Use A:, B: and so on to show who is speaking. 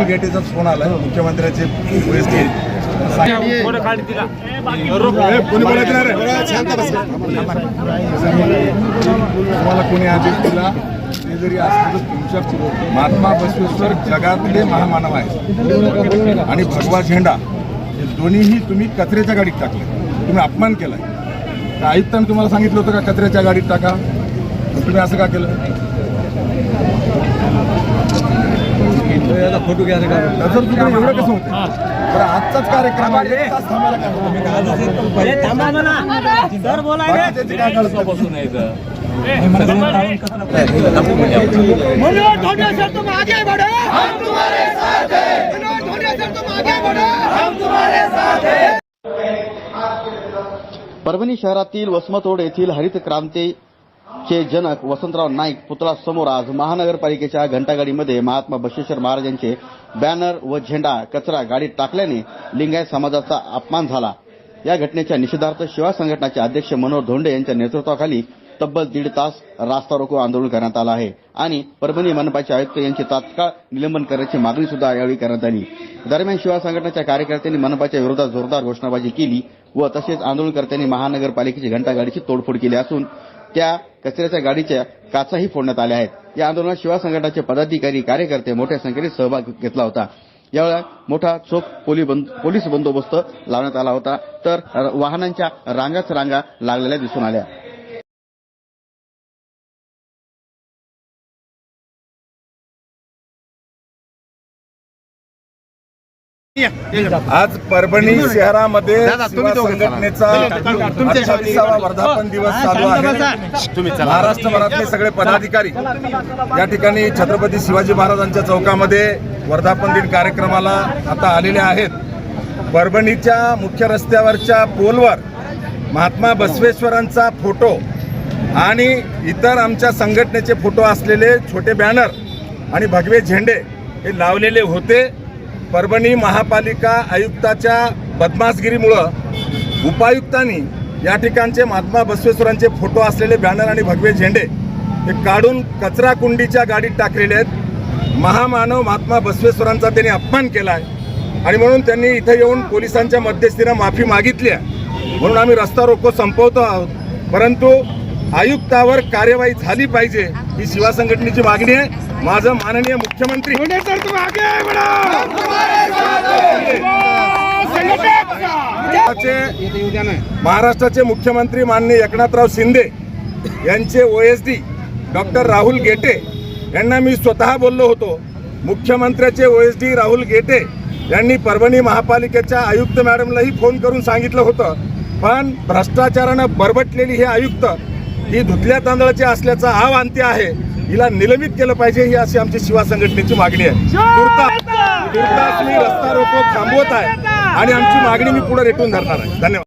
A: Rahul गेटेचाच phone आला. मुख्यमंत्र्याचे OSD कोणी बोलायचं नाही रे. तुम्हाला कोणी आदेश दिला? ते जरी असलं तर तुमच्या महात्मा बसवेश्वर जगातले महामानव आहेत. आणि भगवा झेंडा. हे दोन्हीही तुम्ही कचऱ्याच्या गाडीत टाकले. तुम्ही अपमान केलाय. तर आयुक्तांनी तुम्हाला सांगितलं होतं का कचऱ्याच्या गाडीत टाका? तुम्ही असं का केलं?
B: फोटो घ्या
A: नजर तुझं एवढं कसं होतं? तर आजचाच कार्यक्रम आहे, एक तास थांबायला काय होतं? बाकीच्याची काय काळजी नाही.
C: मनोज धोनी सर तुम आगे बढ़ो. हम तुम्हारे साथ हैं. मनोज धोनी सर तुम आगे बढ़ो. हम तुम्हारे साथ हैं.
D: परभणी शहरातील वसमतोड येथील हरित चे जनक वसंतराव नाईक पुतळा समोर आज महानगरपालिकेच्या घंटागाडीमध्ये महात्मा बसवेश्वर महाराजांचे बॅनर व झेंडा कचरा गाडीत टाकल्याने लिंगायत समाजाचा अपमान झाला. या घटनेच्या निषेधार्थ शिवा संघटनाचे अध्यक्ष मनोहर धोंडे यांच्या नेतृत्वाखाली तब्बल दीड तास रास्ता रोको आंदोलन करण्यात आलं आहे. आणि परभणी मनपाचे आयुक्त यांचे तात्काळ निलंबन करण्याची मागणी सुद्धा यावेळी करण्यात आली. दरम्यान शिवा संघटनेच्या कार्यकर्त्यांनी मनपाच्या विरोधात जोरदार घोषणाबाजी केली व तसेच आंदोलनकर्त्यांनी महानगरपालिकेची घंटागाडीची तोडफोड केली असून त्या कचऱ्याच्या गाडीच्या काचाही फोडण्यात आल्या आहेत. या आंदोलनात शिवा संघटनाचे पदाधिकारी कार्यकर्ते मोठ्या संख्येने सहभाग घेतला होता. यावेळी मोठा चोख पोली बंद- पोलीस बंदोबस्त लावण्यात आला होता. तर वाहनांच्या रांगाच रांगा लागलेल्या दिसून आल्या.
A: आज परभणी शहरामध्ये संघटनेचा वर्धापन दिवस चालू आहे. महाराष्ट्रभरातले सगळे पदाधिकारी या ठिकाणी छत्रपती शिवाजी महाराजांच्या चौकामध्ये वर्धापन दिन कार्यक्रमाला आता आलेले आहेत. परभणीच्या मुख्य रस्त्यावरच्या पोलवर महात्मा बसवेश्वरांचा फोटो आणि इतर आमच्या संघटनेचे फोटो असलेले छोटे बॅनर आणि भगवे झेंडे हे लावलेले होते. परभणी महापालिका आयुक्ताच्या बदमाशगिरीमुळं उपायुक्तांनी या ठिकाणचे महात्मा बसवेश्वरांचे फोटो असलेले बॅनर आणि भगवे झेंडे हे काढून कचरा कुंडीच्या गाडीत टाकलेले आहेत. महामानव महात्मा बसवेश्वरांचा त्यांनी अपमान केला आहे. आणि म्हणून त्यांनी इथं येऊन पोलिसांच्या मध्यस्थीनं माफी मागितली आहे. म्हणून आम्ही रस्ता रोको संपवतो आहोत. परंतु आयुक्तावर कार्यवाही झाली पाहिजे ही शिवा संघटनेची मागणी आहे. माझं माननीय मुख्यमंत्री महाराष्ट्राचे महाराष्ट्राचे मुख्यमंत्री माननीय एकनाथराव शिंदे यांचे ओएसडी डॉक्टर राहुल गेटे यांना मी स्वतः बोललो होतो. मुख्यमंत्र्याचे ओएसडी राहुल गेटे यांनी परभणी महापालिकेच्या आयुक्त मॅडमलाही फोन करून सांगितलं होतं. पण भ्रष्टाचारानं बरबटलेली हे आयुक्त ही धुतल्या तांदळाची असल्याचा हा अंत्य आहे. हिला निलंबित केलं पाहिजे ही अशी आमची शिवा संघटनेची मागणी आहे. तुर्तास मी रस्ता रोको थांबवत आहे. आणि आमची मागणी मी पुढे रेटून धरणार आहे. धन्यवाद.